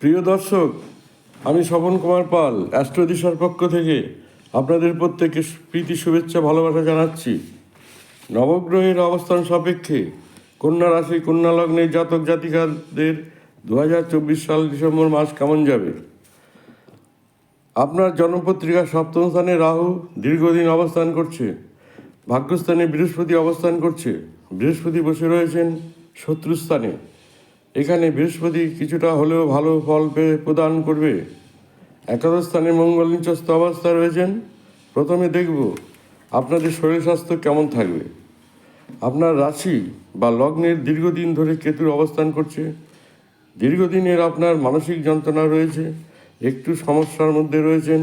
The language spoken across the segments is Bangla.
প্রিয় দর্শক, আমি স্বপন কুমার পাল অ্যাস্ট্রোদিশার পক্ষ থেকে আপনাদের প্রত্যেককে প্রীতি, শুভেচ্ছা, ভালোবাসা জানাচ্ছি। নবগ্রহের অবস্থান সাপেক্ষে কন্যা রাশি, কন্যা লগ্নের জাতক জাতিকাদের দু হাজার চব্বিশ সাল ডিসেম্বর মাস কেমন যাবে? আপনার জন্মপত্রিকা সপ্তম স্থানে রাহু দীর্ঘদিন অবস্থান করছে, ভাগ্যস্থানে বৃহস্পতি অবস্থান করছে, বৃহস্পতি বসে রয়েছেন শত্রুস্থানে। এখানে বৃহস্পতি কিছুটা হলেও ভালো ফল পেয়ে প্রদান করবে। একাদশ স্থানে মঙ্গল নিচস্থ অবস্থায় রয়েছেন। প্রথমে দেখব আপনাদের শরীর স্বাস্থ্য কেমন থাকবে। আপনার রাশি বা লগ্নের দীর্ঘদিন ধরে কেতুর অবস্থান করছে। দীর্ঘদিনের আপনার মানসিক যন্ত্রণা রয়েছে, একটু সমস্যার মধ্যে রয়েছেন,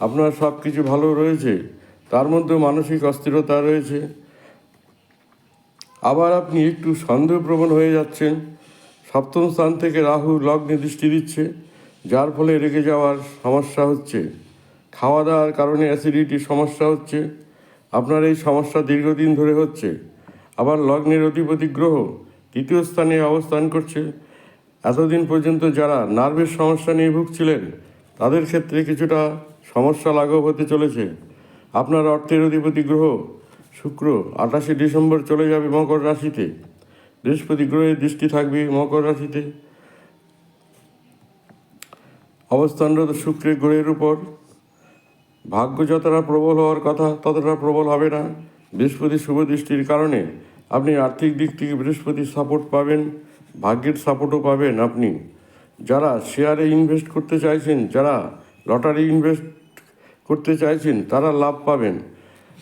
আপনার সব কিছু ভালো রয়েছে, তার মধ্যে মানসিক অস্থিরতা রয়েছে। আবার আপনি একটু সন্দেহপ্রবণ হয়ে যাচ্ছেন সপ্তম স্থান থেকে রাহু লগ্নে দৃষ্টি দিচ্ছে, যার ফলে রেগে যাওয়ার সমস্যা হচ্ছে। খাওয়া দাওয়ার কারণে অ্যাসিডিটির সমস্যা হচ্ছে। আপনার এই সমস্যা দীর্ঘদিন ধরে হচ্ছে। আবার লগ্নের অধিপতি গ্রহ তৃতীয় স্থানে অবস্থান করছে। এতদিন পর্যন্ত যারা নার্ভের সমস্যা নিয়ে ভুগছিলেন, তাদের ক্ষেত্রে কিছুটা সমস্যা লাঘব হতে চলেছে। আপনার অর্থের অধিপতি গ্রহ শুক্র আঠাশে ডিসেম্বর চলে যাবে মকর রাশিতে। বৃহস্পতি গ্রহের দৃষ্টি থাকবে মকর রাশিতে। অবস্থানরত শুক্রের গ্রহের উপর ভাগ্য যতটা প্রবল হওয়ার কথা, ততটা প্রবল হবে না। বৃহস্পতি শুভ দৃষ্টির কারণে আপনি আর্থিক দিক থেকে বৃহস্পতির সাপোর্ট পাবেন, ভাগ্যের সাপোর্টও পাবেন আপনি। যারা শেয়ারে ইনভেস্ট করতে চাইছেন, যারা লটারি ইনভেস্ট করতে চাইছেন, তারা লাভ পাবেন।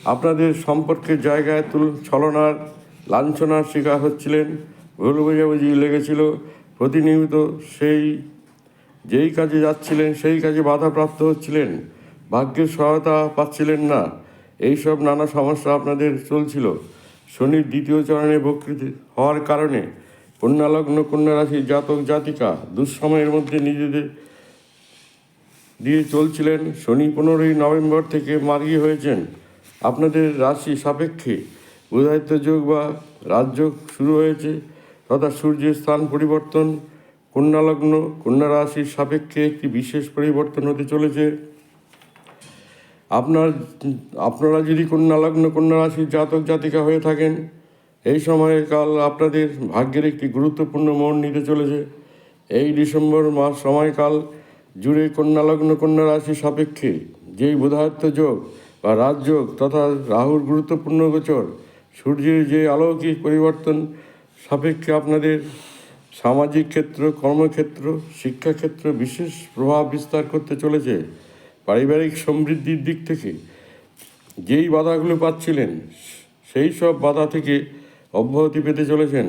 আপনাদের সম্পর্কের জায়গায় তুল ছলনার লাঞ্ছনার শিকার হচ্ছিলেন। ভুল বোঝাবুঝি লেগেছিল। প্রতিনিয়ত সেই, যেই কাজে যাচ্ছিলেন, সেই কাজে বাধাপ্রাপ্ত হচ্ছিলেন। ভাগ্যের সহায়তা পাচ্ছিলেন না। এইসব নানা সমস্যা আপনাদের চলছিল। শনির দ্বিতীয় চরণে বকৃতি হওয়ার কারণে কন্যালগ্ন কন্যা রাশির জাতক জাতিকা দুঃসময়ের মধ্যে নিজেদের দিয়ে চলছিলেন। শনি পনেরোই নভেম্বর থেকে মার্গী হয়েছেন। আপনাদের রাশি সাপেক্ষে উদয়িত্ব যোগ বা রাজযোগ শুরু হয়েছে, তথা সূর্যের স্থান পরিবর্তন, কন্যালগ্ন কন্যা রাশির সাপেক্ষে একটি বিশেষ পরিবর্তন হতে চলেছে। আপনার, আপনারা যদি কন্যালগ্ন কন্যা রাশির জাতক জাতিকা হয়ে থাকেন, এই সময়ে কাল আপনাদের ভাগ্যের একটি গুরুত্বপূর্ণ মোড় নিতে চলেছে। এই ডিসেম্বর মাস সময়কাল জুড়ে কন্যালগ্ন কন্যা রাশি সাপেক্ষে যেই বুধায়ত্ত যোগ বা রাজযোগ তথা রাহুর গুরুত্বপূর্ণ গোচর সূর্যের যে অলৌকিক পরিবর্তন সাপেক্ষে আপনাদের সামাজিক ক্ষেত্র, কর্মক্ষেত্র, শিক্ষাক্ষেত্র বিশেষ প্রভাব বিস্তার করতে চলেছে পারিবারিক সমৃদ্ধির দিক থেকে। যেই বাধাগুলো পাচ্ছিলেন, সেই সব বাধা থেকে অব্যাহতি পেতে চলেছেন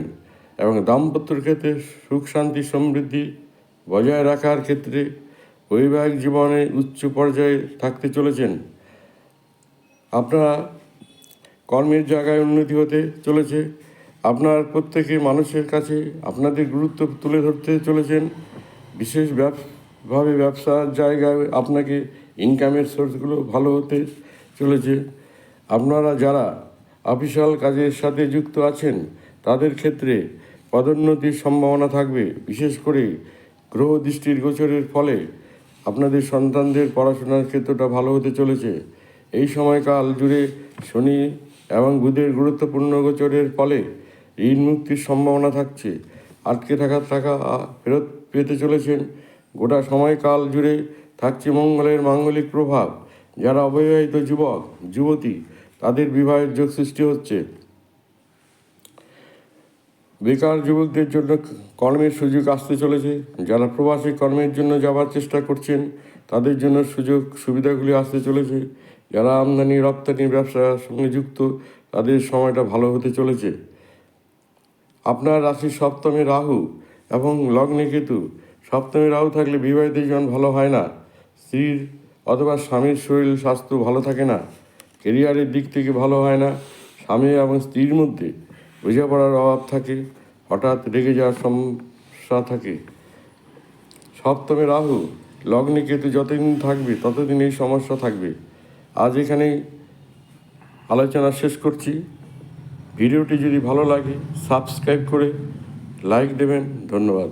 এবং দাম্পত্যর ক্ষেত্রে সুখ, শান্তি, সমৃদ্ধি বজায় রাখার ক্ষেত্রে বৈবাহিক জীবনে উচ্চ পর্যায়ে থাকতে চলেছেন। আপনারা কর্মের জায়গায় উন্নতি হতে চলেছে। আপনার প্রত্যেকে মানুষের কাছে আপনাদের গুরুত্ব তুলে ধরতে চলেছেন। বিশেষ ব্যব- ভাবে ব্যবসার জায়গায় আপনাকে ইনকামের সোর্সগুলো ভালো হতে চলেছে। আপনারা যারা অফিসিয়াল কাজের সাথে যুক্ত আছেন, তাদের ক্ষেত্রে পদোন্নতির সম্ভাবনা থাকবে। বিশেষ করে গ্রহ দৃষ্টির গোচরের ফলে আপনাদের সন্তানদের পড়াশোনার ক্ষেত্রটা ভালো হতে চলেছে। এই সময়কাল জুড়ে শনি এবং বুধের গুরুত্বপূর্ণ গোচরের ফলে ঋণ মুক্তির সম্ভাবনা থাকছে। আটকে থাকা টাকা ফেরত পেতে চলেছেন। গোটা সময়কাল জুড়ে থাকছে মঙ্গলের মাঙ্গলিক প্রভাব। যারা অবিবাহিত যুবক, যুবতী, তাদের বিবাহের যোগ সৃষ্টি হচ্ছে। বেকার যুবকদের জন্য কর্মের সুযোগ আসতে চলেছে। যারা প্রবাসী কর্মের জন্য যাওয়ার চেষ্টা করছেন, তাদের জন্য সুযোগ সুবিধাগুলি আসতে চলেছে। যারা আমদানি রপ্তানি ব্যবসার সঙ্গে যুক্ত, তাদের সময়টা ভালো হতে চলেছে। আপনার রাশির সপ্তমে রাহু এবং লগ্নে কেতু। সপ্তমে রাহু থাকলে বিবাহিত জীবন ভালো হয় না। স্ত্রীর অথবা স্বামীর শরীর স্বাস্থ্য ভালো থাকে না। কেরিয়ারের দিক থেকে ভালো হয় না। স্বামী এবং স্ত্রীর মধ্যে বোঝাপড়ার অভাব থাকে। হঠাৎ রেগে যাওয়ার সমস্যা থাকে। সপ্তমে রাহু, লগ্নে কেতু যতদিন থাকবে, ততদিন এই সমস্যা থাকবে। আজ এখানেই আলোচনা শেষ করছি। ভিডিওটি যদি ভালো লাগে সাবস্ক্রাইব করে লাইক দেবেন। ধন্যবাদ।